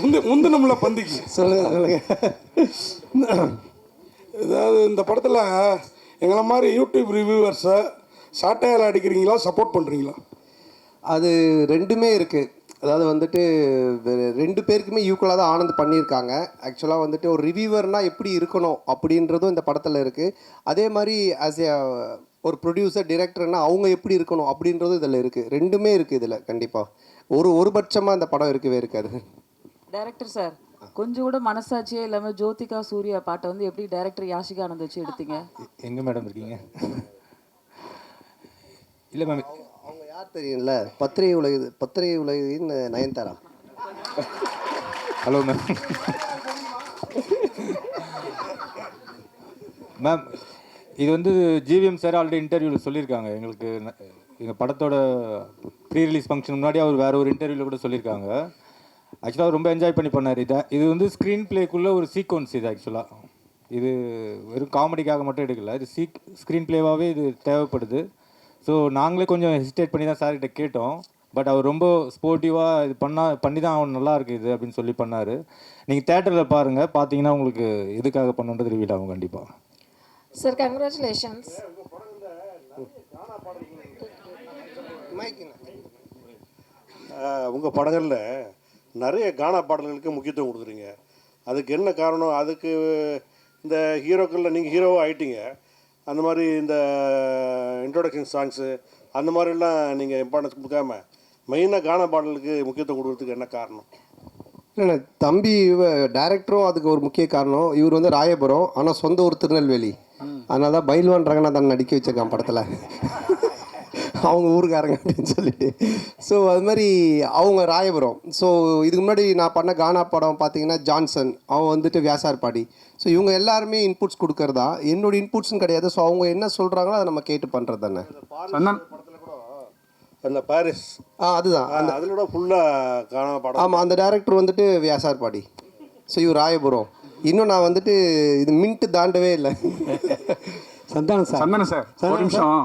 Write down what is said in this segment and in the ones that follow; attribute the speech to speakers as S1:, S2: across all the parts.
S1: முந்து முந்தினம்ல பந்திக்கு.
S2: சொல்லுங்க
S1: ஏதாவது இந்த படத்தில் எங்களை மாதிரி யூடியூப் ரிவ்யூவர்ஸை சாட்டையால் அடிக்கிறீங்களா சப்போர்ட் பண்ணுறீங்களா
S2: அது ரெண்டுமே இருக்குது அதாவது வந்துட்டு ரெண்டு பேருக்குமே ஈக்குவலாக தான் ஆனந்த் பண்ணியிருக்காங்க. ஆக்சுவலாக வந்துட்டு ஒரு ரிவ்யூவர்னால் எப்படி இருக்கணும் அப்படின்றதும் இந்த படத்தில் இருக்குது அதே மாதிரி ஆஸ் ஏ ஒரு ப்ரொடியூசர் டிரெக்டர்னா அவங்க எப்படி இருக்கணும் அப்படின்றதும் இதில் இருக்குது ரெண்டுமே இருக்குது இதில் கண்டிப்பாக ஒரு ஒரு பட்சமாக இந்த படம் இருக்கவே இருக்காது.
S3: டைரக்டர் சார் கொஞ்சம் கூட மனசாட்சியே இல்லாம ஜோதிகா சூர்யா பாட்டை வந்து எப்படி டைரக்டர் யாஷிகா ஆனந்த் வச்சு எடுத்தீங்க?
S4: எங்கே மேடம் இருக்கீங்க? இல்லை மேம்
S2: அவங்க யார் தெரியும்ல? பத்திரிகை உலகு பத்திரிகை உலகின் நயன்தாரா?
S4: ஹலோ மேம் மேம் இது வந்து ஜிவிஎம் சார் ஆல்ரெடி இன்டர்வியூவில் சொல்லியிருக்காங்க. எங்களுக்கு எங்கள் படத்தோட ப்ரீ ரிலீஸ் ஃபங்க்ஷன் முன்னாடி அவர் வேற ஒரு இன்டர்வியூவில் கூட சொல்லியிருக்காங்க. ஆக்சுவலாக ரொம்ப என்ஜாய் பண்ணி பண்ணார். இதை இது வந்து ஸ்க்ரீன் பிளேக்குள்ளே ஒரு சீக்வன்ஸ் இது ஆக்சுவலாக இது வெறும் காமெடிக்காக மட்டும் எடுக்கல. இது சீக் ஸ்க்ரீன் பிளேவாகவே இது தேவைப்படுது. ஸோ நாங்களே கொஞ்சம் ஹெசிடேட் பண்ணி தான் சார்கிட்ட கேட்டோம். பட் அவர் ரொம்ப ஸ்போர்ட்டிவாக இது பண்ணா பண்ணி தான் அவன் நல்லா இருக்கு இது அப்படின்னு சொல்லி பண்ணார். நீங்கள் தேட்டரில் பாருங்கள் பார்த்தீங்கன்னா உங்களுக்கு எதுக்காக பண்ணுன்றது ரிவீல் ஆகும் கண்டிப்பாக
S5: சார் கங்க்ராச்சுலேஷன்ஸ்
S6: உங்கள் படங்களில் நிறைய கானா பாடல்களுக்கு முக்கியத்துவம் கொடுக்குறீங்க. அதுக்கு என்ன காரணம்? அதுக்கு இந்த ஹீரோக்களில் நீங்கள் ஹீரோவாக ஆயிட்டீங்க. அந்த மாதிரி இந்த இன்ட்ரோடக்ஷன் சாங்ஸு அந்த மாதிரிலாம் நீங்கள் இம்பார்ட்டன்ஸ் கொடுக்காம மெயினாக கானா பாடலுக்கு முக்கியத்துவம் கொடுக்கறதுக்கு என்ன காரணம்?
S2: இல்லை தம்பி டேரக்டரும் அதுக்கு ஒரு முக்கிய காரணம். இவர் வந்து ராயபுரம் ஆனால் சொந்த ஊர் திருநெல்வேலி. அதனால தான் பைல்வான் ரங்கநாதன் நடிக்க வச்சிருக்கான் படத்தில். அவங்க ஊருக்காரங்க அப்படின்னு சொல்லிட்டு ஸோ அது மாதிரி அவங்க ராயபுரம். ஸோ இதுக்கு முன்னாடி நான் பண்ண கானா படம் பார்த்தீங்கன்னா ஜான்சன். அவன் வந்துட்டு வியாசார்பாடி ஸோ இவங்க எல்லாருமே இன்புட்ஸ் கொடுக்கறதா? என்னோட இன்புட்ஸும் கிடையாது. ஸோ அவங்க என்ன சொல்கிறாங்களோ அதை நம்ம கேட்டு பண்ணுறது தானே.
S6: அந்த பாரிஸ்.
S2: ஆ அதுதான்.
S6: அதில் கூட ஃபுல்லாக கானா பாடம்.
S2: ஆமாம் அந்த டேரக்டர் வந்துட்டு வியாசார்பாடி ஸோ இவர் ராயபுரம். இன்னும் நான் வந்துட்டு இது மின்ட்டு தாண்டவே இல்லை.
S7: சந்தானம் சார்.
S1: சந்தன சார். ஒரு நிமிஷம்.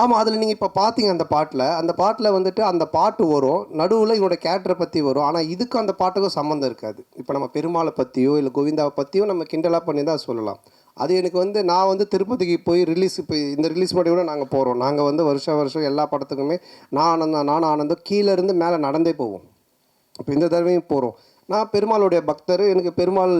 S2: ஆமாம் அதில் நீங்கள் இப்போ பார்த்தீங்க அந்த பாட்டில். அந்த பாட்டில் வந்துட்டு அந்த பாட்டு வரும். நடுவில் இவனோட கேரக்டரை பற்றி வரும். ஆனால் இதுக்கும் அந்த பாட்டுக்கும் சம்மந்தம் இருக்காது. இப்போ நம்ம பெருமாளை பற்றியோ இல்லை கோவிந்தாவை பற்றியோ நம்ம கிண்டலாக பண்ணி தான் சொல்லலாம். அது எனக்கு வந்து நான் வந்து திருப்பதிக்கு போய் ரிலீஸ் இப்போ இந்த ரிலீஸ் பண்ணி கூட நாங்கள் போகிறோம் நாங்கள் வந்து வருஷம் வருஷம் எல்லா படத்துக்குமே நான் ஆனந்தம் நான் ஆனந்தம் கீழே இருந்து மேலே நடந்தே போவோம். இப்போ இந்த தடவையும் போகிறோம் நான் பெருமாளுடைய பக்தர் எனக்கு பெருமாள்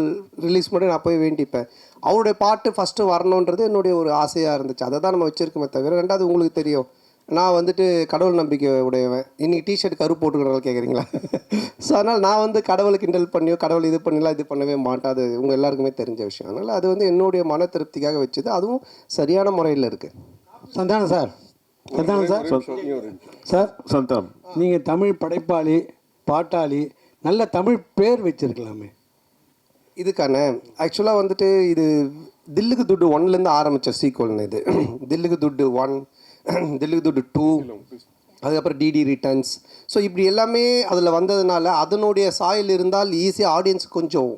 S2: ரிலீஸ் பண்ணி நான் போய் வேண்டிப்பேன். அவருடைய பாட்டு ஃபஸ்ட்டு வரணுன்றது என்னுடைய ஒரு ஆசையாக இருந்துச்சு. அதை தான் நம்ம வச்சுருக்கோமே தவிர ரெண்டாவது உங்களுக்கு தெரியும். நான் வந்துட்டு கடவுள் நம்பிக்கை உடையவன். இன்னைக்கு டிஷர்ட் கரு போட்டுக்கிறவங்க கேட்குறீங்களா ஸோ அதனால் நான் வந்து கடவுளை கிண்டல் பண்ணியோ கடவுள் இது பண்ணலாம் இது பண்ணவே மாட்டேன். அது உங்கள் எல்லாருக்குமே தெரிஞ்ச விஷயம். அதனால் அது வந்து என்னுடைய மன திருப்திக்காக வச்சது. அதுவும் சரியான முறையில் இருக்குது
S7: Santhanam sir. Santhanam sir. Sir.
S8: Santhanam.
S7: நீங்கள் தமிழ் படைப்பாளி பாட்டாளி நல்ல தமிழ் பேர் வச்சிருக்கலாமே.
S2: இதுக்கான ஆக்சுவலாக வந்துட்டு இது தில்லுக்கு துட்டு ஒன்லேருந்து ஆரம்பித்த சீக்வல்னு இது. தில்லுக்கு துட்டு ஒன் தில்லுக்கு துட்டு டூ அதுக்கப்புறம் டிடி ரிட்டர்ன்ஸ் ஸோ இப்படி எல்லாமே அதில் வந்ததுனால அதனுடைய சாயல் இருந்தால் ஈஸியாக ஆடியன்ஸ் கொஞ்சம்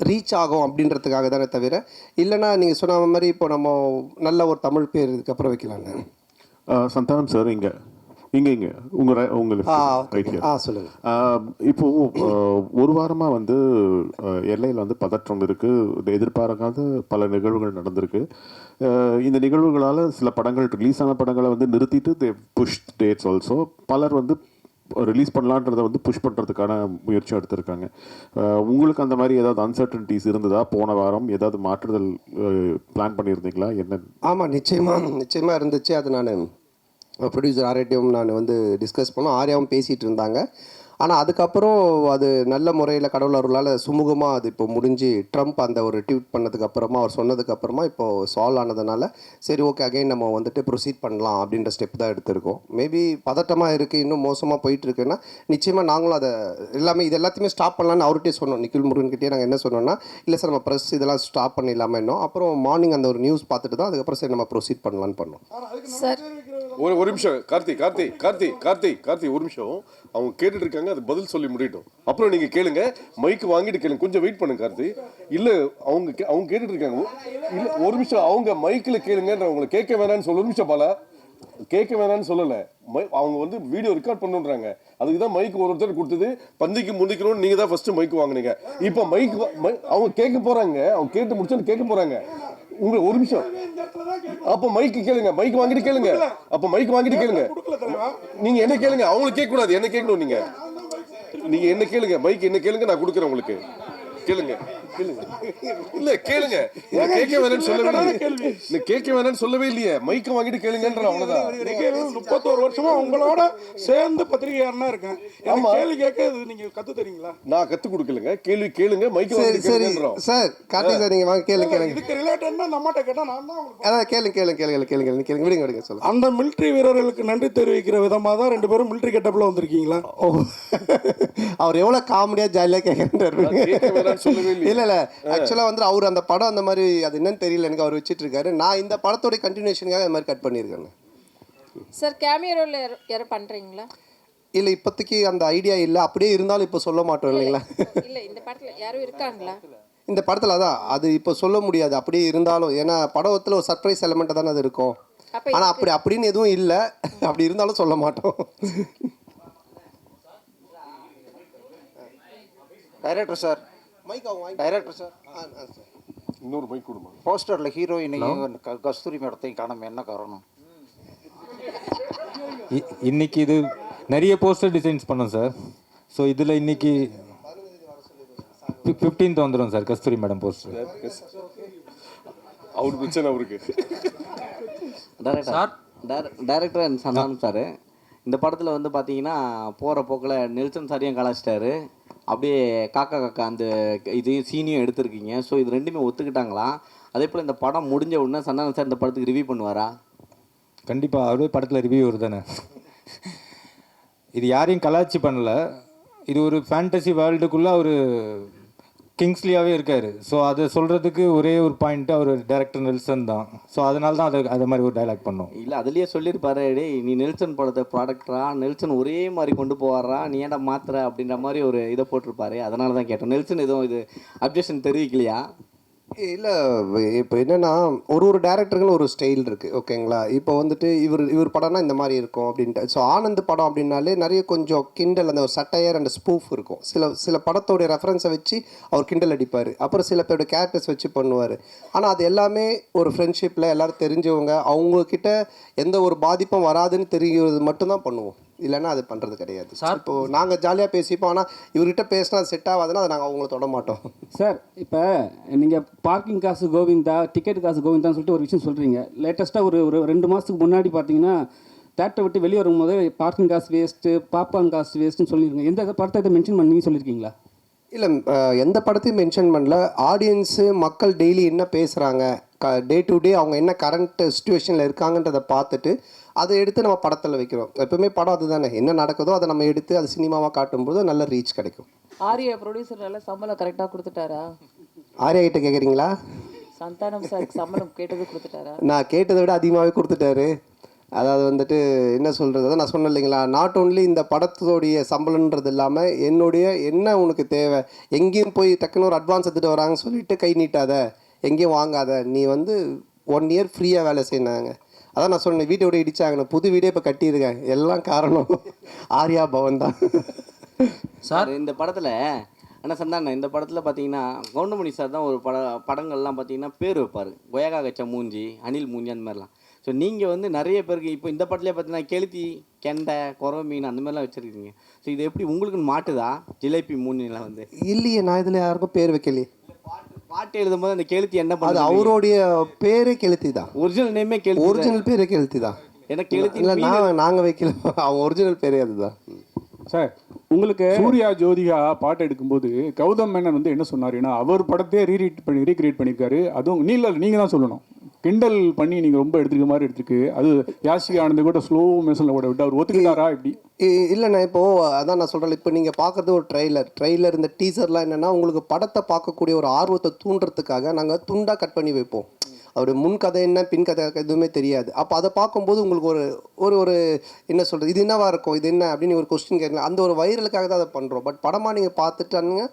S2: ரீச் ஆகும் அப்படின்றதுக்காக தானே தவிர இல்லைன்னா நீங்கள் சொன்ன மாதிரி இப்போ நம்ம நல்ல ஒரு தமிழ் பேர் இதுக்கப்புறம் வைக்கலான்னு
S8: ஆ, சந்தானம் சார் இங்க. இங்க இங்க. உங்க ரை- உங்க
S2: ஆ சொல்லுங்கள்
S8: ஆஹ் இப்போ ஆஹ் ஒரு வாரமா வந்து எல்லையில் வந்து பதற்றம் இருக்கு. இது எதிர்பாராத பல நிகழ்வுகள் நடந்திருக்கு. இந்த நிகழ்வுகளால சில படங்கள் ரிலீஸ் ஆன படங்களை வந்து நிறுத்திட்டு தே புஷ் டேட்ஸ் ஆல்சோ பலர் வந்து ரிலீஸ் பண்ணலான்றதை வந்து புஷ் பண்ணுறதுக்கான முயற்சி எடுத்திருக்காங்க. உங்களுக்கு அந்த மாதிரி ஏதாவது அன்சர்டனிட்டிஸ் இருந்ததா? போன வாரம் ஏதாவது மாற்றுதல் பிளான் பண்ணியிருந்தீங்களா? என்ன
S2: ஆமாம் நிச்சயமாக நிச்சயமாக இருந்துச்சு. அது நான் ப்ரொடியூசர் ஆர்யாட்டையும் நான் வந்து டிஸ்கஸ் பண்ணோம். ஆர்யாவும் பேசிகிட்டு இருந்தாங்க. ஆனால் அதுக்கப்புறம் அது நல்ல முறையில் கடவுள் அருளால் சுமூகமாக அது இப்போ முடிஞ்சு ட்ரம்ப் அந்த ஒரு ட்வீட் பண்ணதுக்கு அப்புறமா அவர் சொன்னதுக்கு அப்புறமா இப்போ சால்வ் ஆனதுனால சரி ஓகே அகைன் நம்ம வந்துட்டு ப்ரொசீட் பண்ணலாம் அப்படின்ற ஸ்டெப் தான் எடுத்திருக்கோம். மேபி பதட்டமாக இருக்குது இன்னும் மோசமாக போயிட்டு இருக்குன்னா நிச்சயமாக நாங்களும் அதை எல்லாமே இது எல்லாத்தையுமே ஸ்டாப் பண்ணலான்னு அவர்கிட்டயே சொன்னோம். நிখিல் முருகன்கிட்டயே நாங்கள் என்ன சொன்னோம்னா இல்லை சார் நம்ம ப்ரெஸ் இதெல்லாம் ஸ்டாப் பண்ணிடலாமா இன்னும் அப்புறம் மார்னிங் அந்த ஒரு நியூஸ் பார்த்துட்டு தான் அதுக்கப்புறம் சரி நம்ம ப்ரொசீட் பண்ணலான்னு பண்ணோம்.
S5: சார்
S9: ஒரு ஒரு நிமிஷம். கார்த்தி கார்த்தி கார்த்தி கார்த்தி கார்த்தி ஒரு நிமிஷம். அவங்க கேட்டுட்டு இருக்காங்க அது பதில் சொல்லி முடியட்டும். அப்புறம் நீங்க கேளுங்க. மைக் வாங்கிட்டு கேளுங்க. கொஞ்சம் வெயிட் பண்ணுங்க கார்த்தி இல்ல அவங்க கே- அவங்க கேட்டுட்டு இருக்காங்க. இல்ல ஒரு நிமிஷம். அவங்க மைக்ல கேளுங்கன்ற அவங்களை கேட்க வேணாம்னு சொல்ல. ஒரு நிமிஷம் பாலா. கேட்க வேணாம்னு சொல்லலை. அவங்க வந்து வீடியோ ரெக்கார்ட் பண்ணுன்றாங்க. அதுக்கு தான் மைக் ஒரு ஒருத்தர் கொடுத்தது. பந்திக்கு முந்திக்கணும்னு நீங்க தான் ஃபர்ஸ்ட் மைக் வாங்குனீங்க. இப்போ மைக் அவங்க கேட்க போறாங்க. அவங்க கேட்டு முடிச்சோன்னு கேட்க போறாங்க. உங்க ஒரு நிமிஷம். அப்ப மைக் கேளுங்க மைக் வாங்கிட்டு கேளுங்க. அப்ப மைக் வாங்கிட்டு கேளுங்க. நீங்க என்ன கேளுங்க? அவங்களுக்கு கேட்க கூடாது என்ன கேட்கணும் நீங்க? நீங்க என்ன கேளுங்க? மைக் என்ன கேளுங்க? நான் கொடுக்குறேன் உங்களுக்கு. கேளுங்க கேளுங்க. இல்ல கேளுங்க. நீங்க கேட்க வேணாம்னு சொல்லவே இல்லையே. இல்ல கேட்க வேணாம்னு சொல்லவே இல்லையே. மைக்க வாங்கிட்டு கேளுங்கன்ற அவ்வளவுதான்.
S10: முப்பத்தோரு வருஷமா உங்களோட சேர்ந்து பத்திரிகையாளனா இருக்கேன். எனக்கு
S9: ஆமா.
S10: கேள்வி கேட்க இது நீங்க கத்து தரீங்களா?
S9: நான் கத்து கொடுக்கலங்க. கேள்வி கேளுங்க மைக்க வாங்கிட்டு
S2: சரி.
S9: கேளுங்கன்றோம்.
S2: சார் கார்த்திக் சார் நீங்கள் வாங்க கேளுங்க கேளுங்க.
S10: இதுக்கு ரிலேட்டட்னா நம்மகிட்ட கேட்டா நான் தான் உங்களுக்கு
S2: அதான் கேளுங்க கேளுங்க கேளுங்க கேளுங்க கேளுங்க கேளுங்க விடுங்க விடுங்க சொல்லுங்க.
S10: அந்த மிலிட்டரி வீரர்களுக்கு நன்றி தெரிவிக்கிற விதமா தான் ரெண்டு பேரும் மிலிட்டரி கெட்டப்ல வந்திருக்கீங்களா?
S2: ஓ. அவர் எவ்வளோ காமெடியாக ஜாலியாக கேட்குறாரு இல்லை இல்லை. ஆக்சுவலாக வந்து அவர் அந்த படம் அந்த மாதிரி அது என்னன்னு தெரியல எனக்கு அவர் வச்சிட்டு இருக்காரு நான் இந்த படத்தோட கண்டினியூஷனுக்காக இந்த மாதிரி கட் பண்ணியிருக்கேன்
S5: சார் கேமியோ ரோல் யாரும் பண்ணுறீங்களா
S2: இல்லை இப்போதைக்கு அந்த ஐடியா இல்லை. அப்படியே இருந்தாலும் இப்போ சொல்ல மாட்டோம் இல்லைங்களா?
S5: இல்லை இந்த படத்தில் யாரும் இருக்காங்களா?
S2: இந்த படத்தில் அதான். அது இப்போ சொல்ல முடியாது. அப்படியே இருந்தாலும் ஏன்னா படத்தில் ஒரு சர்ப்ரைஸ் எலமெண்ட்டாக தானே அது இருக்கும். ஆனால் அப்படி அப்படின்னு எதுவும் இல்லை. அப்படி இருந்தாலும் சொல்ல மாட்டோம்.
S11: டைரக்டர் சார் டைரக்டர் சார்
S9: இன்னொரு மைக் கொடுமா?
S11: போஸ்டரில் ஹீரோயினையும் க- கஸ்தூரி மேடத்தையும் காணாம என்ன காரணம்?
S4: இ- இன்னைக்கு இது நிறைய போஸ்டர் டிசைன்ஸ் பண்ணோம் சார் ஸோ இதில் இன்னைக்கு ஃபிஃப்டீன்த் வந்துடும் சார் கஸ்தூரி மேடம் போஸ்டர்
S9: அவர் பிரச்சனை அவருக்கு.
S12: சார் டைரக்டர் சந்தானம் சார் இந்த படத்தில் வந்து பார்த்தீங்கன்னா போகிற போக்கில் நெல்சன் சாரியும் கலாச்சிட்டாரு அப்படியே காக்கா காக்கா அந்த இது சீனியும் எடுத்திருக்கீங்க. ஸோ இது ரெண்டுமே ஒத்துக்கிட்டாங்களா? அதே போல் இந்த படம் முடிஞ்ச உடனே சந்தானம் சார் இந்த படத்துக்கு ரிவ்யூ பண்ணுவாரா?
S4: கண்டிப்பாக அவரே படத்தில் ரிவ்யூ தானே இது யாரையும் கலாச்சி பண்ணல. இது ஒரு ஃபேண்டசி வேர்ல்டுக்குள்ளே ஒரு கிங்ஸ்லியாகவே இருக்கார். ஸோ அதை சொல்கிறதுக்கு ஒரே ஒரு பாயிண்ட் அவர் டேரக்டர் நெல்சன் தான். ஸோ அதனால தான் அதை அதை மாதிரி ஒரு டைலாக் பண்ணோம்.
S12: இல்லை அதுலேயே சொல்லியிருப்பாரு டே நீ நெல்சன் படத்தை ப்ராடக்டரா நெல்சன் ஒரே மாதிரி கொண்டு போவாரா? நீ ஏன்டா மாத்துற? அப்படின்ற மாதிரி ஒரு இதை போட்டிருப்பாரு. அதனால தான் கேட்டோம். நெல்சன் எதுவும் இது அப்ஜெக்ஷன் தெரிவிக்கலையா?
S2: இல்லை இப்போ என்னென்னா ஒரு ஒரு டேரக்டருக்குன்னு ஒரு ஸ்டைல் இருக்குது ஓகேங்களா இப்போ வந்துட்டு இவர் இவர் படம்னா இந்த மாதிரி இருக்கும் அப்படின்ட்டு. ஸோ ஆனந்த் படம் அப்படின்னாலே நிறைய கொஞ்சம் கிண்டல் அந்த ஒரு சட்டையர் அண்ட் ஸ்பூஃப் இருக்கும். சில சில படத்தோடைய ரெஃபரன்ஸை வச்சு அவர் கிண்டல் அடிப்பார். அப்புறம் சில பேரோட கேரக்டர்ஸ் வச்சு பண்ணுவார். ஆனால் அது எல்லாமே ஒரு ஃப்ரெண்ட்ஷிப்பில் எல்லோரும் தெரிஞ்சவங்க அவங்கக்கிட்ட எந்த ஒரு பாதிப்பும் வராதுன்னு தெரிகிறது மட்டும்தான் பண்ணுவோம். இல்லைன்னா அது பண்ணுறது கிடையாது.
S12: சார்.
S2: இப்போ நாங்கள் ஜாலியாக பேசிப்போம். ஆனால் இவர்கிட்ட பேசினா அது செட் ஆகாதுன்னா அதை நாங்கள் அவங்கள தொட மாட்டோம்.
S13: சார் இப்போ நீங்கள் பார்க்கிங் காசு கோவிந்தா டிக்கெட் காசு கோவிந்தான்னு சொல்லிட்டு ஒரு விஷயம் சொல்கிறீங்க லேட்டஸ்ட்டாக ஒரு ஒரு ரெண்டு மாதத்துக்கு முன்னாடி பார்த்தீங்கன்னா தேட்டரை விட்டு வெளியே வரும்போது பார்க்கிங் காசு வேஸ்ட்டு பாப்கார்ன் காசு வேஸ்ட்டுன்னு சொல்லியிருக்கீங்க எந்த படத்தை இதை மென்ஷன் பண்ணி சொல்லியிருக்கீங்களா?
S2: இல்லை எந்த படத்தையும் மென்ஷன் பண்ணல. ஆடியன்ஸு மக்கள் டெய்லி என்ன பேசுகிறாங்க க டே டு டே அவங்க என்ன கரண்ட் சுச்சுவேஷனில் இருக்காங்கன்றதை பார்த்துட்டு அதை எடுத்து நம்ம படத்தில் வைக்கிறோம். எப்பவுமே படம் அதுதானே. என்ன நடக்குதோ அதை நம்ம எடுத்து அது சினிமாவாக காட்டும்போது நல்ல ரீச் கிடைக்கும்.
S3: ஆர்யா ப்ரொடியூசர் எல்லாம் சம்பளம் கரெக்டாக கொடுத்துட்டாரா?
S2: ஆர்யா கிட்ட கேட்குறீங்களா
S3: சந்தானம் சார் சம்பளம் கேட்டது கொடுத்துட்டாரா?
S2: நான் கேட்டதை விட அதிகமாகவே கொடுத்துட்டாரு. அதாவது வந்துட்டு என்ன சொல்கிறது அதான் நான் சொன்னேன் இல்லைங்களா? நாட் ஓன்லி இந்த படத்தோடைய சம்பளம்ன்றது இல்லாமல் என்னுடைய என்ன உனக்கு தேவை? எங்கேயும் போய் டக்குன்னு ஒரு அட்வான்ஸ் எடுத்துகிட்டு வராங்கன்னு சொல்லிட்டு கை நீட்டாத எங்கேயும் வாங்காத. நீ வந்து ஒன் இயர் ஃப்ரீயாக வேலை செய்யினாங்க அதான் நான் சொன்னேன் வீட்டை விட இடிச்சாங்க நான் புது வீடே இப்போ கட்டியிருக்கேன். எல்லாம் காரணம் ஆர்யா பவன் தான்.
S12: சார்? இந்த படத்தில் ஆனால் சந்தான இந்த படத்தில் பார்த்தீங்கன்னா கவுண்டமணி சார் தான் ஒரு பட படங்கள்லாம் பார்த்தீங்கன்னா பேர் வைப்பார். கொயகா கச்ச மூஞ்சி அனில் மூஞ்சி அந்த மாதிரிலாம். ஸோ நீங்கள் வந்து நிறைய பேருக்கு இப்போ இந்த படத்துலேயே பார்த்தீங்கன்னா கெளுத்தி கெண்டை குறவை மீன் அந்த மாதிரிலாம் வச்சுருக்கீங்க. ஸோ இது எப்படி உங்களுக்கு மாட்டுதா? ஜிலேபி மூஞ்சிலாம் வந்து.
S2: இல்லையே நான் இதில் யாருக்கும் பேர் வைக்கலையே.
S12: பாட்டு எழுதும்போது அந்த கெளுத்தி என்ன
S2: அது
S12: பண்ணுது?
S2: அவருடைய பேரே கெளுத்தி தான்.
S12: ஒரிஜினல் நேமே கெளுத்தி
S2: ஒரிஜினல் பேரே கெளுத்தி தான்.
S12: ஏன்னா கெளுத்தி
S2: இல்லை நான் நாங்கள் வைக்கல. அவங்க ஒரிஜினல் பேரே அதுதான்.
S1: சார் உங்களுக்கு சூர்யா ஜோதிகா பாட்டு எடுக்கும்போது கௌதம் மேனன் வந்து என்ன சொன்னாருன்னா அவர் படத்தையே ரீரீட் பண்ணி ரீக்ரியேட் பண்ணியிருக்காரு. அதுவும் நீ இல்லை நீங்கள் தான் சொல்லணும். கிண்டல் பண்ணி நீங்கள் ரொம்ப எடுத்துக்க மாதிரி எடுத்துருக்கு அது யாசிகா ஆனந்த் கூட ஸ்லோ மெஷனில் கூட விட்டு அவர் ஒத்துக்கிட்டாரா இப்படி?
S2: இ- இல்ல நான் இப்போ அதான் நான் சொல்றேன் இப்போ நீங்க பார்க்கறது ஒரு ட்ரெய்லர் ட்ரெய்லர் இந்த டீசர்லாம் என்னன்னா உங்களுக்கு படத்தை பார்க்கக்கூடிய ஒரு ஆர்வத்தை தூண்டுறதுக்காக நாங்க துண்டா கட் பண்ணி வைப்போம். அவருடைய முன் கதை என்ன பின் கதை எதுவுமே தெரியாது. அப்போ அதை பார்க்கும்போது உங்களுக்கு ஒரு ஒரு ஒரு என்ன சொல்றது இது என்னவா இருக்கும் இது என்ன அப்படின்னு ஒரு கொஸ்டின் கேட்கலாம். அந்த ஒரு வைரலுக்காக தான் அதை பண்றோம். பட் படமா நீங்க பார்த்துட்டானுங்க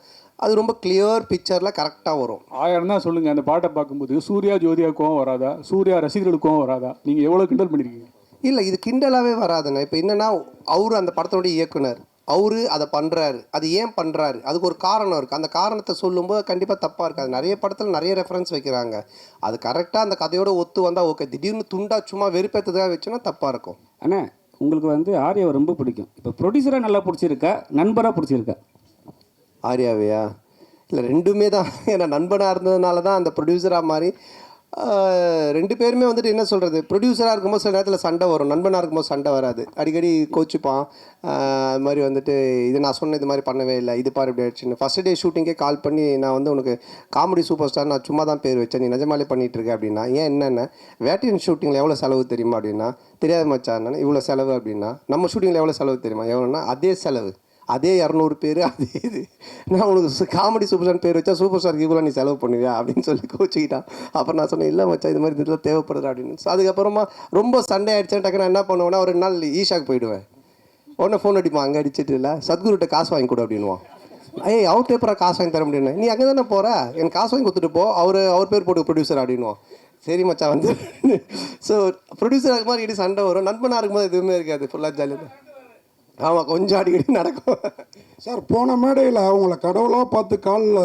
S2: அது ரொம்ப கிளியர் பிக்சர்ல கரெக்டாக வரும்.
S1: ஆயிரம் தான் சொல்லுங்க அந்த பாட்டை பார்க்கும்போது சூர்யா ஜோதியாவுக்கும் வராதா? சூர்யா ரசிகர்களுக்கும் வராதா? நீங்கள் எவ்வளோ கிண்டல் பண்ணியிருக்கீங்க
S2: இல்லை இது கிண்டலாகவே வராதுண்ணே இப்போ என்னன்னா அவரு அந்த படத்தோட இயக்குனர். அவரு அதை பண்ணுறாரு அது ஏன் பண்ணுறாரு அதுக்கு ஒரு காரணம் இருக்குது அந்த காரணத்தை சொல்லும்போது கண்டிப்பாக தப்பாக இருக்காது நிறைய படத்தில் நிறைய ரெஃபரன்ஸ் வைக்கிறாங்க. அது கரெக்டாக அந்த கதையோட ஒத்து வந்தால் ஓகே திடீர்னு துண்டா சும்மா வெறுப்பேற்றதுக்காக வச்சோன்னா தப்பாக இருக்கும்.
S13: அண்ணா உங்களுக்கு வந்து ஆர்யாவை ரொம்ப பிடிக்கும். இப்போ ப்ரொடியூசராக நல்லா பிடிச்சிருக்கா? நண்பராக பிடிச்சிருக்கா?
S2: ஆர்யாவையா? இல்லை ரெண்டுமே தான். ஏன்னா நண்பனாக இருந்ததுனால தான் அந்த ப்ரொடியூசராக மாதிரி ரெண்டு பேருமே வந்துட்டு என்ன சொல்கிறது ப்ரொடியூசராக இருக்கும்போது சில நேரத்தில் சண்டை வரும். நண்பனாக இருக்கும்போது சண்டை வராது. அடிக்கடி கோச்சிப்பான். அது மாதிரி வந்துட்டு இது நான் சொன்ன இது மாதிரி பண்ணவே இல்லை. இது பாரு இப்படி ஆயிடுச்சுன்னு. ஃபஸ்ட் டே ஷூட்டிங்கே கால் பண்ணி நான் வந்து உனக்கு காமெடி சூப்பர் ஸ்டார் நான் சும்மா தான் பேர் வச்சேன். நீ நிஜமாலே பண்ணிட்டு இருக்க அப்படின்னா ஏன் என்னென்ன? வேட்டியன் ஷூட்டிங்கில் எவ்வளோ செலவு தெரியுமா அப்படின்னா தெரியாத மச்சான். இவ்வளோ செலவு அப்படின்னா நம்ம ஷூட்டிங்கில் எவ்வளோ செலவு தெரியுமா? எவ்வளோன்னா அதே செலவு. அதே இரநூறு பேர் அதே இது. நான் உனக்கு காமெடி சூப்பர் ஸ்டார் பேர் வச்சா சூப்பர் ஸ்டார் இவ்வளோ நீ செலவு பண்ணுவியா? அப்படின்னு சொல்லி கோச்சிக்கிட்டான். அப்புறம் நான் சொன்னேன் இல்லை மச்சா இது மாதிரி இதெல்லாம் தேவைப்படுது அப்படின்னு. அதுக்கப்புறமா ரொம்ப சண்டே ஆயிடுச்சேன் டக்கு நான் என்ன பண்ணுவேன்னா ஒரு ரெண்டு நாள் ஈஷாக்கு போயிடுவேன். உடனே ஃபோன் அடிப்பான் அங்கே அடிச்சிட்டு இல்லை சத்குருட்ட காசு வாங்கி கொடு அப்படின்வான் ஏய் அவர்கிட்ட எப்பறம் காசு வாங்கி தர முடியும் நீ அங்கே தானே போகிற எனக்கு காசு வாங்கி கொடுத்துட்டு போ அவர் அவர் பேர் போட்டு ப்ரொடியூசர் அப்படின்வான் சரி மச்சா வந்து ஸோ ப்ரொடியூசர் இருக்கும் மாதிரி இடி சண்டை வரும். நண்பனாக இருக்கும்போது எதுவுமே இருக்காது ஃபுல்லாக ஜாலியாக ஆமாம் கொஞ்சம் அடிக்கடி நடக்கும்.
S10: சார் போன மேடையில் அவங்கள கடவுளாக பார்த்து காலில்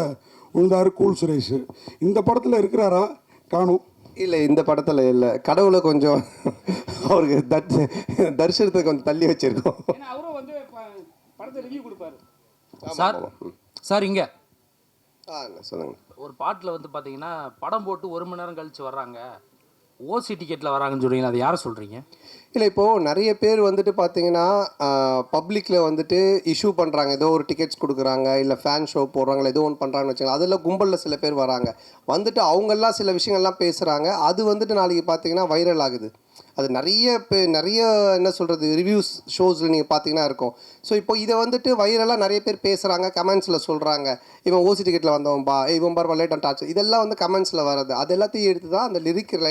S10: விழுந்தாரு கூல் சுரேஷ். இந்த படத்தில் இருக்கிறாரா? காணும்
S2: இல்லை இந்த படத்தில் இல்லை. கடவுளை கொஞ்சம் அவருக்கு தட் தரிசனத்தை கொஞ்சம் தள்ளி வச்சிருக்கோம்.
S13: ஏன்னா அவரும் வந்து படத்தை ரிவ்யூ கொடுப்பாரு.
S14: சார் சார் இங்கே.
S2: ஆ சொல்லுங்க.
S14: ஒரு பாட்டில் வந்து பார்த்தீங்கன்னா படம் போட்டு ஒரு மணி நேரம் கழிச்சு வர்றாங்க. ஓசி டிக்கெட்டில் வராங்கன்னு சொல்கிறீங்களா அதை யாரை சொல்கிறீங்க
S2: இல்லை இப்போது நிறைய பேர் வந்துட்டு பார்த்தீங்கன்னா பப்ளிக்கில் வந்துட்டு இஷ்யூ பண்ணுறாங்க ஏதோ ஒரு டிக்கெட்ஸ் கொடுக்குறாங்க இல்லை ஃபேன் ஷோ போடுறாங்க ஏதோ ஒன்று பண்ணுறாங்கன்னு வச்சுக்கோங்க. அதில் கும்பலில் சில பேர் வராங்க. வந்துட்டு அவங்கெல்லாம் சில விஷயங்கள்லாம் பேசுகிறாங்க அது வந்துட்டு நாளைக்கு பார்த்தீங்கன்னா வைரல் ஆகுது. அது நிறைய பே நிறைய என்ன சொல்கிறது ரிவ்யூஸ் ஷோஸில் நீங்கள் பார்த்தீங்கன்னா இருக்கும். ஸோ இப்போ இதை வந்துட்டு வைரலாக நிறைய பேர் பேசுகிறாங்க கமெண்ட்ஸில் சொல்கிறாங்க இவன் ஓசி டிக்கெட்டில் வந்தவன் பா ஏய், இவன் பார் லேட் டாச் இதெல்லாம் வந்து கமெண்ட்ஸில் வர்றது. அது எல்லாத்தையும் எடுத்து தான் அந்த லிரிக்கில்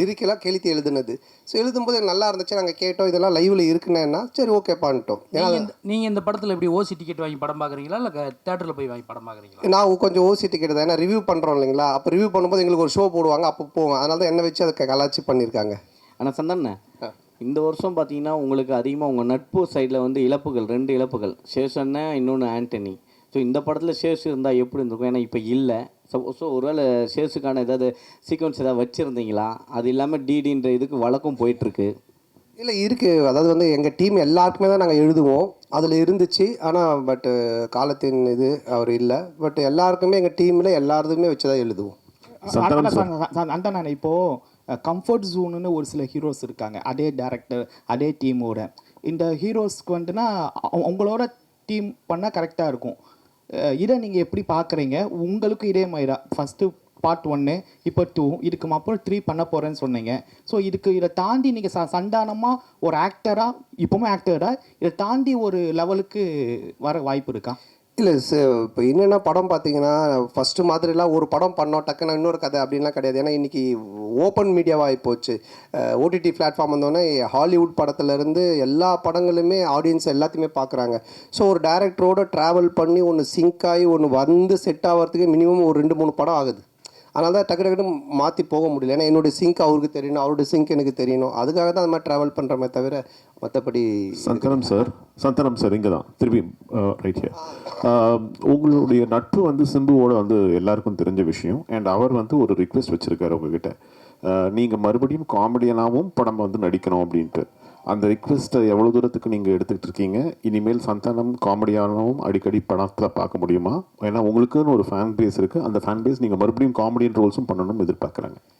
S2: லிரிக்கெல்லாம் கெளுத்தி எழுதுனது. ஸோ எழுதும்போது நல்லா இருந்துச்சு. நாங்கள் கேட்டோம் இதெல்லாம் லைவில் இருக்குன்னா சரி ஓகே பண்ணிட்டோம் ஏன்னா
S14: நீங்கள் இந்த படத்தில் எப்படி ஓசி டிக்கெட் வாங்கி படம் பார்க்குறீங்களா இல்லை தேட்டரில் போய் வாங்கி படம் பார்க்குறீங்களா
S2: நான் கொஞ்சம் ஓசி டிக்கெட் தான். ஏன்னா ரிவ்யூ பண்ணுறோம் இல்லைங்களா? அப்போ ரிவ்யூ பண்ணும்போது எங்களுக்கு ஒரு ஷோ போடுவாங்க அப்போ போவோம். அதனால தான் என்ன வச்சு அதை கலாச்சி பண்ணியிருக்காங்க.
S12: ஆனால் சந்தானே இந்த வருஷம் பார்த்தீங்கன்னா உங்களுக்கு அதிகமாக உங்கள் நட்பு சைடில் வந்து இழப்புகள் ரெண்டு இழப்புகள். சேஷன்னா இன்னொன்று ஆண்டனி. ஸோ இந்த படத்தில் சேஷ் இருந்தால் எப்படி இருந்திருக்கும்? ஏன்னா இப்போ இல்லை. ஸோ ஒருவேளை சேஷுக்கான ஏதாவது சீக்வன்ஸ் ஏதாவது வச்சுருந்தீங்களா? அது இல்லாமல் டிடின்ற இதுக்கு வழக்கம் போயிட்டுருக்கு.
S2: இல்லை இருக்குது அதாவது வந்து எங்கள் டீம் எல்லாருக்குமே தான் நாங்கள் எழுதுவோம். அதில் இருந்துச்சு. ஆனால் பட்டு காலத்தின் இது அவர் இல்லை. பட் எல்லாருக்குமே எங்கள் டீமில் எல்லாருதுமே வச்சு தான் எழுதுவோம்
S15: அண்ணா இப்போ கம்ஃபர்ட் ஜோனுன்னு ஒரு சில ஹீரோஸ் இருக்காங்க. அதே டேரக்டர் அதே டீமோட இந்த ஹீரோஸ்க்கு வந்துன்னா அவ- அவங்களோட டீம் பண்ணால் கரெக்டாக இருக்கும். இதை நீங்கள் எப்படி பார்க்குறீங்க உங்களுக்கும் இதே மாதிரி தான். ஃபஸ்ட்டு பார்ட் ஒன்று இப்போ டூ இதுக்கு அப்புறம் த்ரீ பண்ண போகிறேன்னு சொன்னீங்க. ஸோ இதுக்கு இதை தாண்டி நீங்கள் ச சண்டானமாக ஒரு ஆக்டராக இப்போவும் ஆக்டராக இதை தாண்டி ஒரு லெவலுக்கு வர வாய்ப்பு இருக்கா?
S2: இல்லை இப்போ என்னென்னா படம் பார்த்தீங்கன்னா ஃபஸ்ட்டு மாதிரிலாம் ஒரு படம் பண்ணோம் டக்குன்னு இன்னொரு கதை அப்படின்லாம் கிடையாது. ஏன்னா இன்றைக்கி ஓப்பன் மீடியாவாக போச்சு. ஓடிடி பிளாட்ஃபார்ம் வந்தோடனே ஹாலிவுட் படத்துலேருந்து எல்லா படங்களுமே ஆடியன்ஸ் எல்லாத்தையுமே பார்க்குறாங்க ஸோ ஒரு டேரக்டரோட ட்ராவல் பண்ணி ஒன்று சிங்க் ஆகி ஒன்று வந்து செட் ஆகிறதுக்கு மினிமம் ஒரு ரெண்டு மூணு படம் ஆகுது. அதனால தான் டக்கு டக்குன்னு மாற்றி போக முடியல. ஏன்னா என்னுடைய சிங்க் அவருக்கு தெரியணும் அவருடைய சிங்க் எனக்கு தெரியணும். அதுக்காக தான் அந்த மாதிரி ட்ராவல் பண்ணுறமே தவிர மற்றபடி
S8: சந்தனம் சார் சந்தனம் சார் இங்கே தான் திருப்பி ரைட் ஹியர் உங்களுடைய நட்பு வந்து சிம்புவோட வந்து எல்லாருக்கும் தெரிஞ்ச விஷயம். அண்ட் அவர் வந்து ஒரு ரிக்வெஸ்ட் வச்சுருக்காரு உங்ககிட்ட. நீங்கள் மறுபடியும் காமெடியனாகவும் படம் வந்து நடிக்கணும் அப்படின்ட்டு. அந்த ரிக்வெஸ்ட்டை எவ்வளோ தூரத்துக்கு நீங்கள் எடுத்துக்கிட்டு இருக்கீங்க இனிமேல் சந்தானம் காமெடியானவும் அடிக்கடி படத்தில் பார்க்க முடியுமா? ஏன்னா உங்களுக்குன்னு ஒரு ஃபேன் பேஸ் இருக்குது அந்த ஃபேன் பேஸ் நீங்கள் மறுபடியும் காமெடியன் ரோல்ஸும் பண்ணணும்னு எதிர்பார்க்குறாங்க.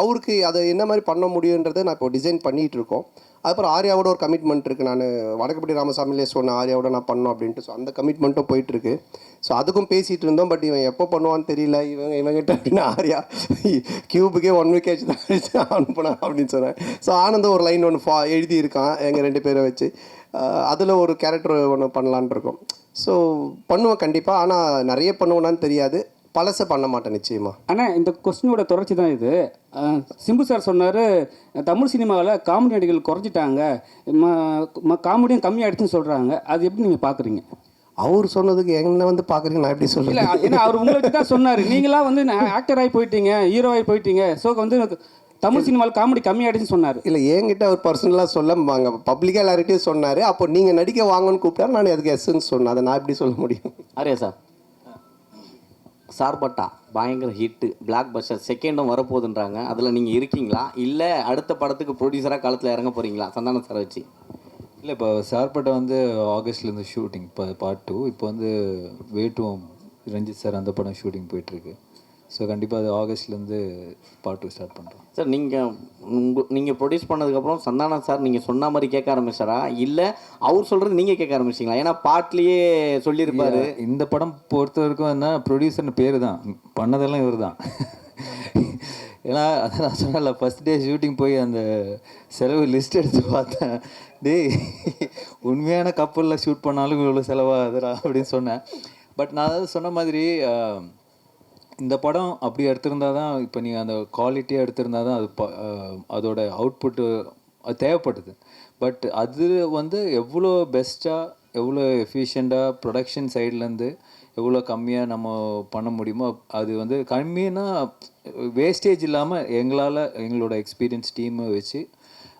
S2: அவருக்கு அதை என்ன மாதிரி பண்ண முடியுன்றதை நான் இப்போ டிசைன் பண்ணிகிட்டு இருக்கோம் அதுக்கப்புறம் ஆர்யாவோட ஒரு கமிட்மெண்ட் இருக்குது நான் வடக்குப்பட்டி ராமசாமிலே சொன்னேன் ஆர்யாவோட நான் பண்ணோம் அப்படின்ட்டு. ஸோ அந்த கமிட்மெண்ட்டும் போயிட்டுருக்கு ஸோ அதுக்கும் பேசிகிட்டு இருந்தோம். பட் இவன் எப்போ பண்ணுவான்னு தெரியல. இவங்க இவங்கிட்ட அப்படின்னு ஆர்யா கியூபுக்கே ஒன் வீக் தான் அடிச்சு அப்படின்னு சொன்னேன் ஸோ ஆனந்தம் ஒரு லைன் ஒன்று ஃபா எழுதியிருக்கான் எங்கள் ரெண்டு பேரை வச்சு. அதில் ஒரு கேரக்டர் ஒன்று பண்ணலான் இருக்கோம். ஸோ பண்ணுவேன் கண்டிப்பாக ஆனால் நிறைய பண்ணுவேனான்னு தெரியாது. பழசை பண்ண மாட்டேன் நிச்சயமாக
S13: ஆனால் இந்த கொஸ்டினோட தொடர்ச்சி தான் இது. சிம்பு சார் சொன்னார் தமிழ் சினிமாவில் காமெடி நடிகர்கள் குறைஞ்சிட்டாங்க. காமெடியும் கம்மியாகிடுச்சுன்னு சொல்கிறாங்க அது எப்படி நீங்கள் பார்க்குறீங்க
S2: அவர் சொன்னதுக்கு என்ன வந்து பார்க்குறீங்க நான் எப்படி
S13: இல்லை
S2: சொல்கிறேன்
S13: ஏன்னா அவர் உங்களை வச்சு தான் சொன்னார். நீங்களா வந்து ஆக்டர் ஆகி போயிட்டீங்க ஹீரோ ஆகி போயிட்டீங்க. ஸோ வந்து தமிழ் சினிமாவில் காமெடி கம்மியாயிடுச்சுன்னு சொன்னார்.
S2: இல்லை என்கிட்ட அவர் பர்சனலாக சொல்ல வாங்க பப்ளிக்காக எல்லார்கிட்டையும் சொன்னார். அப்போ நீங்கள் நடிக்க வாங்கன்னு கூப்பிட்டா நான் அதுக்கு எஸ்ன்னு சொன்னேன். அதை நான் எப்படி சொல்ல முடியும்?
S12: ஆரியா சார் சார்பட்டா பயங்கர ஹிட்டு பிளாக் பஸ்டர் செகண்டும் வரப்போகுதுன்றாங்க. அதில் நீங்கள் இருக்கீங்களா? இல்லை அடுத்த படத்துக்கு ப்ரொடியூசராக காலத்தில் இறங்க போகிறீங்களா சந்தானம் சார் வச்சு.
S16: இல்லை இப்போ சார்பட்டை வந்து ஆகஸ்ட்லேருந்து ஷூட்டிங் இப்போ பார்ட் டூ இப்போ வந்து வேட்டுவோம் ரஞ்சித் சார் அந்த படம் ஷூட்டிங் போயிட்டுருக்கு ஸோ கண்டிப்பாக அது ஆகஸ்ட்லேருந்து பார்ட் டூ ஸ்டார்ட் பண்ணுறோம்
S12: சார் நீங்கள் உங்க நீங்கள் ப்ரொடியூஸ் பண்ணதுக்கப்புறம் சந்தானம் சார் நீங்கள் சொன்ன மாதிரி கேட்க ஆரம்பிச்சாரா? இல்லை அவர் சொல்கிறது நீங்கள் கேட்க ஆரம்பிச்சிங்களா? ஏன்னா பாட்லேயே சொல்லியிருப்பாரு.
S16: இந்த படம் பொறுத்த வரைக்கும் என்ன ப்ரொடியூசர்னு பேர் தான் பண்ணதெல்லாம் இவர் தான் ஏன்னா அதான் நான் சொன்னல ஃபஸ்ட் டே ஷூட்டிங் போய் அந்த செலவு லிஸ்ட் எடுத்து பார்த்தேன். டேய் உண்மையான கப்பலில் ஷூட் பண்ணாலும் இவ்வளோ செலவாகுதுடா அப்படின்னு சொன்னேன். பட் நான் அதாவது சொன்ன மாதிரி இந்த படம் அப்படி எடுத்திருந்தா தான் இப்போ நீங்கள் அந்த குவாலிட்டியாக எடுத்திருந்தா தான் அது ப- அதோட அவுட்புட்டு அது தேவைப்பட்டது பட் அது வந்து எவ்வளோ பெஸ்ட்டாக எவ்வளோ எஃபிஷியண்ட்டாக ப்ரொடக்ஷன் சைட்லேருந்து எவ்வளோ கம்மியாக நம்ம பண்ண முடியுமோ அது வந்து கம்மின்னா வேஸ்டேஜ் இல்லாமல் எங்களால் எங்களோட எக்ஸ்பீரியன்ஸ் டீமை வச்சு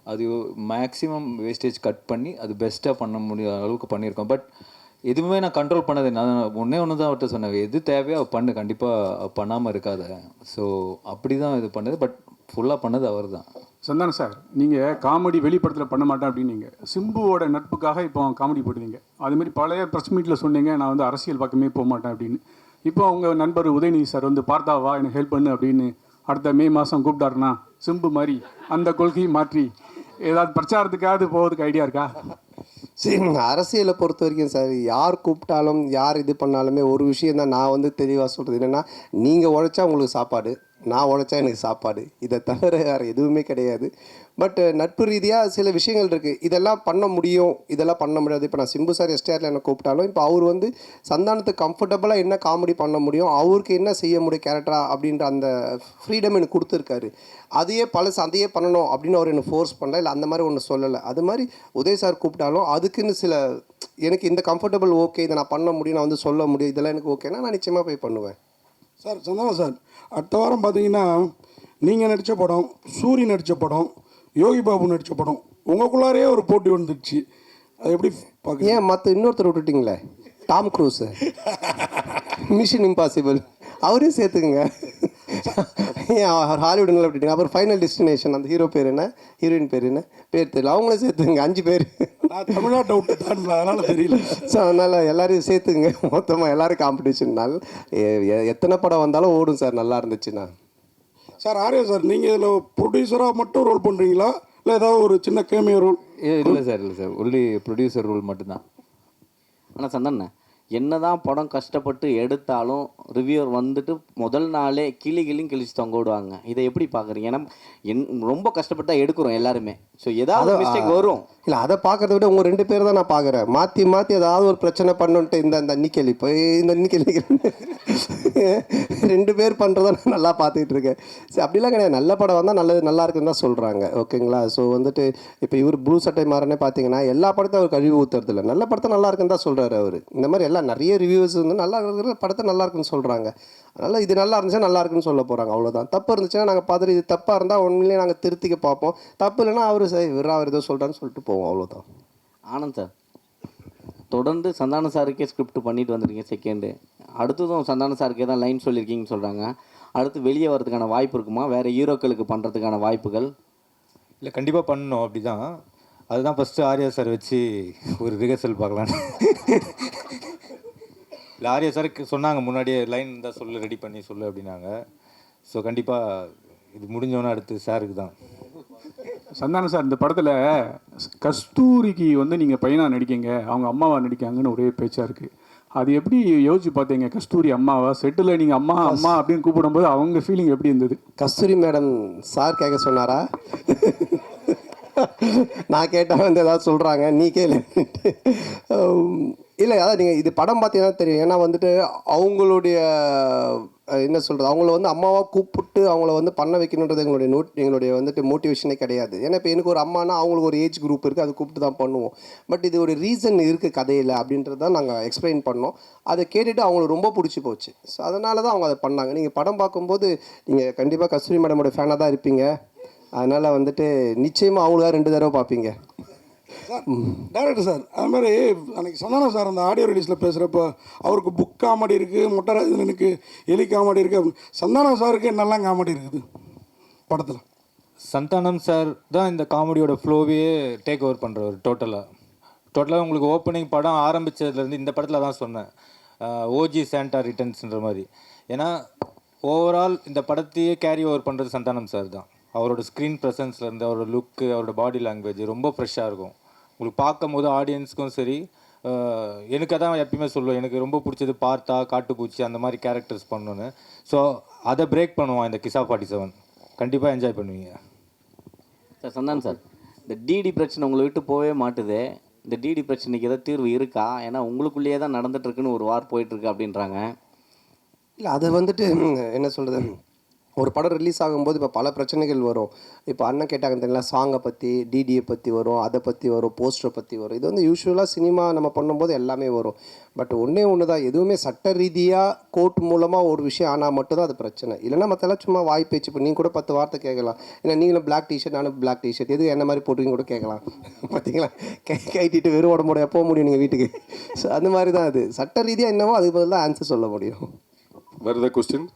S16: அது மேக்ஸிமம் வேஸ்டேஜ் கட் பண்ணி அது பெஸ்ட்டாக பண்ண முடிய அளவுக்கு பண்ணியிருக்கோம். பட் எதுவுமே நான் கண்ட்ரோல் பண்ணது நான் ஒன்றே ஒன்று தான் அவர்கிட்ட சொன்னேன். எது தேவையோ அவள் பண்ணு. கண்டிப்பாக பண்ணாமல் இருக்காத. ஸோ அப்படி தான் இது பண்ணது. பட் ஃபுல்லாக பண்ணது அவர் தான்
S1: சந்தானம் சார் நீங்கள் காமெடி வெளிப்படத்தில் பண்ண மாட்டேன் அப்படின்னீங்க சிம்புவோட நட்புக்காக இப்போ காமெடி போடுவீங்க அதுமாரி பழைய ப்ரெஸ் மீட்டில் சொன்னீங்க நான் வந்து அரசியல் பக்கமே போக மாட்டேன் அப்படின்னு. இப்போ உங்கள் நண்பர் உதயநிதி சார் வந்து பார்த்தா வா எனக்கு ஹெல்ப் பண்ணு அப்படின்னு அடுத்த மே மாதம் கூப்பிட்டாருன்னா சிம்பு மாதிரி அந்த கொள்கையை மாற்றி. ஏதாவது பிரச்சாரத்துக்காவது போகிறதுக்கு ஐடியா இருக்கா?
S2: சரி அரசியலை பொறுத்த வரைக்கும் சார் யார் கூப்பிட்டாலும் யார் இது பண்ணாலுமே ஒரு விஷயம் தான் நான் வந்து தெளிவாக சொல்கிறது என்னென்னா நீங்கள் உழைச்சா உங்களுக்கு சாப்பாடு நான் உழைச்சா எனக்கு சாப்பாடு. இதை தவிர வேறு எதுவுமே கிடையாது. பட் நட்பு ரீதியாக சில விஷயங்கள் இருக்குது இதெல்லாம் பண்ண முடியும். இதெல்லாம் பண்ண முடியாது. இப்போ நான் சிம்பு சார் எஸ்டிஆரில் என்னை கூப்பிட்டாலும் இப்போ அவர் வந்து சந்தானத்துக்கு கம்ஃபர்டபுளாக என்ன காமெடி பண்ண முடியும் அவருக்கு என்ன செய்ய முடியும் கேரக்டரா அப்படின்ற அந்த ஃப்ரீடம் எனக்கு கொடுத்துருக்காரு. அதையே பழசு அதையே பண்ணணும் அப்படின்னு அவர் என்னை ஃபோர்ஸ் பண்ணல. இல்லை அந்த மாதிரி ஒன்று சொல்லலை. அது மாதிரி உதய் சார் கூப்பிட்டாலும் அதுக்குன்னு சில எனக்கு இந்த கம்ஃபர்டபுள் ஓகே இதை நான் பண்ண முடியும் நான் வந்து சொல்ல முடியும் இதெல்லாம் எனக்கு ஓகேனா நான் நிச்சயமாக போய் பண்ணுவேன்.
S10: சார் சந்தானம் சார் அடுத்த வாரம் பார்த்தீங்கன்னா நீங்கள் நடித்த படம் சூரி நடித்த படம் யோகி பாபு நடித்த படம் உங்களுக்குள்ளாரே ஒரு போட்டி வந்துடுச்சு அது எப்படி பார்க்க
S2: ஏன் மற்ற இன்னொருத்தர் விட்டுட்டிங்களே? Tom Cruise. மிஷன் இம்பாசிபிள் அவரையும் சேர்த்துக்குங்க. ஏன் அவர் ஹாலிவுட்ல விட்டுட்டீங்க. அப்புறம் ஃபைனல் டெஸ்டினேஷன் அந்த ஹீரோ பேர் என்ன? ஹீரோயின் பேர் என்ன? பேர் தெரியல. அவங்களே சேர்த்துங்க அஞ்சு பேர்.
S10: நான் தமிழ்நாட்டை விட்டு தாண்டல அதனால தெரியல.
S2: ஸோ அதனால் எல்லாரையும் சேர்த்துங்க மொத்தமாக எல்லாரும் காம்படிஷன்னால் எத்தனை படம் வந்தாலும் ஓடும் சார். நல்லா இருந்துச்சுன்னா.
S10: சார் ஆர்யா சார் நீங்கள் இதில் ப்ரொடியூசராக மட்டும் ரோல் பண்ணுறீங்களா இல்லை ஏதாவது ஒரு சின்ன கேமியோ ரோல்
S16: இல்லை சார் இல்லை சார். ஒன்லி ப்ரொடியூசர் ரோல் மட்டும்தான்.
S12: ஆனால் சந்தண்ணே என்னதான் படம் கஷ்டப்பட்டு எடுத்தாலும் ரிவ்யூவர் வந்துட்டு முதல் நாளே கிளி கிளியும் கிழிச்சு தொங்க விடுவாங்க இதை எப்படி பார்க்குறீங்க? ஏன்னா என் ரொம்ப கஷ்டப்பட்டு தான் எடுக்கிறோம் எல்லாருமே. ஸோ ஏதாவது மிஸ்டேக் வரும்.
S2: இல்லை அதை பார்க்கறத விட உங்கள் ரெண்டு பேர் தான் நான் பார்க்குறேன் மாற்றி மாற்றி ஏதாவது ஒரு பிரச்சனை பண்ணுன்ட்டு இந்த இந்த நிக்கலி இப்போ இந்த நிக்கலி ரெண்டு பேர் பண்ணுறத நான் நல்லா பார்த்துக்கிட்டு இருக்கேன். சரி அப்படிலாம் கிடையாது. நல்ல படம் வந்தால் நல்லது நல்லா இருக்குன்னு தான் சொல்கிறாங்க ஓகேங்களா? ஸோ வந்துட்டு இப்போ இவர் ப்ளூ சட்டை மாறனே பார்த்தீங்கன்னா எல்லா படத்தையும் அவர் கழிவு ஊற்றுறது இல்லை. நல்ல படத்தை நல்லா இருக்குன்னு தான் சொல்கிறாரு அவர். இந்த மாதிரி எல்லாம் நிறைய ரிவ்யூஸ் வந்து நல்லா இருக்கிற படத்தை நல்லா இருக்குன்னு சொல்கிறாங்க அதனால் இது நல்லா இருந்துச்சுன்னா நல்லா இருக்குன்னு சொல்ல போகிறாங்க அவ்வளோதான் தப்பு இருந்துச்சுன்னா நாங்கள் பார்த்துட்டு இது தப்பாக இருந்தால் உண்மையிலேயே நாங்கள் திருத்திக்க பார்ப்போம். தப்பு இல்லைன்னா அவர் சரி இவர் அவர் ஏதோ சொல்கிறான்னு சொல்லிட்டு போவோம். அவ்வளோதான்
S12: ஆனந்த் சார் தொடர்ந்து சந்தான சாருக்கே ஸ்கிரிப்ட் பண்ணிட்டு வந்திருக்கீங்க செகண்டு அடுத்ததும் சந்தான சாருக்கே தான் லைன் சொல்லியிருக்கீங்கன்னு சொல்கிறாங்க அடுத்து வெளியே வரதுக்கான வாய்ப்பு இருக்குமா? வேறு ஹீரோக்களுக்கு பண்ணுறதுக்கான வாய்ப்புகள்?
S4: இல்லை கண்டிப்பாக பண்ணணும் அப்படி தான் அதுதான் ஃபஸ்ட்டு ஆர்யா சார் வச்சு ஒரு ரிஹர்சல் பார்க்கலான்னு. இல்லை ஆர்யா சாருக்கு சொன்னாங்க முன்னாடியே லைன் இருந்தால் சொல்லு ரெடி பண்ணி சொல்லு அப்படின்னாங்க. ஸோ கண்டிப்பாக இது முடிஞ்சோன்னே அடுத்து சாருக்கு தான்.
S1: சந்தானம் சார் இந்த படத்தில் கஸ்தூரிக்கு வந்து நீங்கள் பையனாக நடிக்கீங்க அவங்க அம்மாவா நடிக்காங்கன்னு ஒரே பேச்சாக இருக்குது அது எப்படி யோசிச்சு பார்த்தீங்க? கஸ்தூரி அம்மாவா? செட்டில் நீங்கள் அம்மா அம்மா அப்படின்னு கூப்பிடும்போது அவங்க ஃபீலிங் எப்படி இருந்தது?
S2: கஸ்தூரி மேடம் சார் கேட்க சொன்னாரா? நான் கேட்டால் வந்து ஏதாவது சொல்கிறாங்க நீ கேளு. இல்லை அதான் நீங்கள் இது படம் பார்த்தீங்கன்னா தெரியும். ஏன்னா வந்துட்டு அவங்களுடைய என்ன சொல்கிறது அவங்கள வந்து அம்மாவாக கூப்பிட்டு அவங்கள வந்து பண்ண வைக்கணுன்றது எங்களுடைய நோட் எங்களுடைய வந்துட்டு மோட்டிவேஷனே கிடையாது. ஏன்னா இப்போ எனக்கு ஒரு அம்மானா அவங்களுக்கு ஒரு ஏஜ் குரூப் இருக்குது அதை கூப்பிட்டு தான் பண்ணுவோம். பட் இது ஒரு ரீசன் இருக்குது கதையில் அப்படின்றது தான் நாங்கள் எக்ஸ்பிளைன் பண்ணோம். அதை கேட்டுட்டு அவங்களுக்கு ரொம்ப பிடிச்சி போச்சு. ஸோ அதனால தான் அவங்க அதை பண்ணாங்க. நீங்கள் படம் பார்க்கும்போது நீங்கள் கண்டிப்பாக கஸ்தூரி மேடமோட ஃபேனாக தான் இருப்பீங்க. அதனால் வந்துட்டு நிச்சயமாக அவங்களுக்காக ரெண்டு தடவை பார்ப்பீங்க.
S10: டேரக்டர் சார் அது மாதிரி அன்னைக்கு சந்தானம் சார் அந்த ஆடியோ ரிலீஸில் பேசுகிறப்ப அவருக்கு புக் காமெடி இருக்குது முட்டராஜனுக்கு எலி காமெடி இருக்குது அப்படின்னு சந்தானம் சாருக்கு என்னெல்லாம் காமெடி இருக்குது படத்தில்?
S4: சந்தானம் சார் தான் இந்த காமெடியோட ஃப்ளோவே டேக் ஓவர் பண்ணுறவர் டோட்டலாக டோட்டலாக உங்களுக்கு ஓப்பனிங் படம் ஆரம்பிச்சதுலேருந்து இந்த படத்தில் தான் சொன்னேன். ஓஜி சாண்டா ரிட்டர்ன்ஸ்ன்ற மாதிரி. ஏன்னா ஓவரால் இந்த படத்தையே கேரி ஓவர் பண்ணுறது சந்தானம் சார் தான். அவரோட ஸ்க்ரீன் ப்ரெசன்ஸ்லேருந்து அவரோட லுக்கு அவரோட பாடி லாங்குவேஜ் ரொம்ப ஃப்ரெஷ்ஷாக இருக்கும். உங்களுக்கு பார்க்கும் போது ஆடியன்ஸ்க்கும் சரி எனக்கு அதான் எப்பயுமே சொல்லுவேன் எனக்கு ரொம்ப பிடிச்சது பார்த்தா காட்டுப்பூச்சி அந்த மாதிரி கேரக்டர்ஸ் பண்ணணுன்னு ஸோ அதை பிரேக் பண்ணுவோம் இந்த கிசா ஃபார்ட்டி செவன் கண்டிப்பாக என்ஜாய் பண்ணுவீங்க.
S12: Sir Santhanam sir. இந்த டிடி பிரச்சனை உங்களை விட்டு போகவே மாட்டுது. இந்த டிடி பிரச்சனைக்கு ஏதாவது தீர்வு இருக்கா? ஏன்னா உங்களுக்குள்ளேயே தான் நடந்துட்டு இருக்குன்னு ஒரு வார் போயிட்டு இருக்கு அப்படின்றாங்க.
S2: இல்லை அது வந்துட்டு என்ன சொல்கிறது ஒரு படம் ரிலீஸ் ஆகும்போது இப்போ பல பிரச்சனைகள் வரும். இப்போ அண்ணன் கேட்டாங்க தெரியுங்களா? சாங்கை பற்றி டிடியை பற்றி வரும் அதை பற்றி வரும் போஸ்டரை பற்றி வரும். இது வந்து யூஸ்வலாக சினிமா நம்ம பண்ணும்போது எல்லாமே வரும். பட் ஒன்றே ஒன்று தான் எதுவுமே சட்ட ரீதியாக கோர்ட் மூலமாக ஒரு விஷயம் ஆனால் மட்டும்தான் அது பிரச்சனை. இல்லைனா மற்றெல்லாம் சும்மா வாய் பேச்சு இப்போ நீங்கள் கூட பத்து வார்த்தை கேட்கலாம். ஏன்னா நீங்களும் பிளாக் டிஷர்ட் நானும் பிளாக் டிஷர்ட் எது என்ன மாதிரி போட்டுருங்க கூட கேட்கலாம். பார்த்தீங்களா கை கைட்டிட்டு வெறும் உடம்போட எப்போ முடியும் நீங்கள் வீட்டுக்கு. ஸோ அந்த மாதிரி தான் அது. சட்ட ரீதியாக என்னவோ அதுக்கு பதில் தான் ஆன்சர் சொல்ல முடியும்.
S9: வேறு ஏதாவது கொஸ்டின்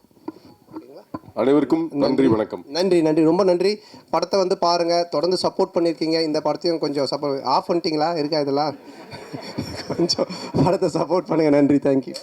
S9: அனைவருக்கும் நன்றி. வணக்கம்.
S2: நன்றி நன்றி. ரொம்ப நன்றி. படத்தை வந்து பாருங்கள் தொடர்ந்து சப்போர்ட் பண்ணியிருக்கீங்க. இந்த படத்தையும் கொஞ்சம் சப்போர்ட் ஆஃப் பண்ணிட்டீங்களா? இருக்கா இதெல்லாம்? கொஞ்சம் படத்தை சப்போர்ட் பண்ணுங்கள் நன்றி. தேங்க்யூ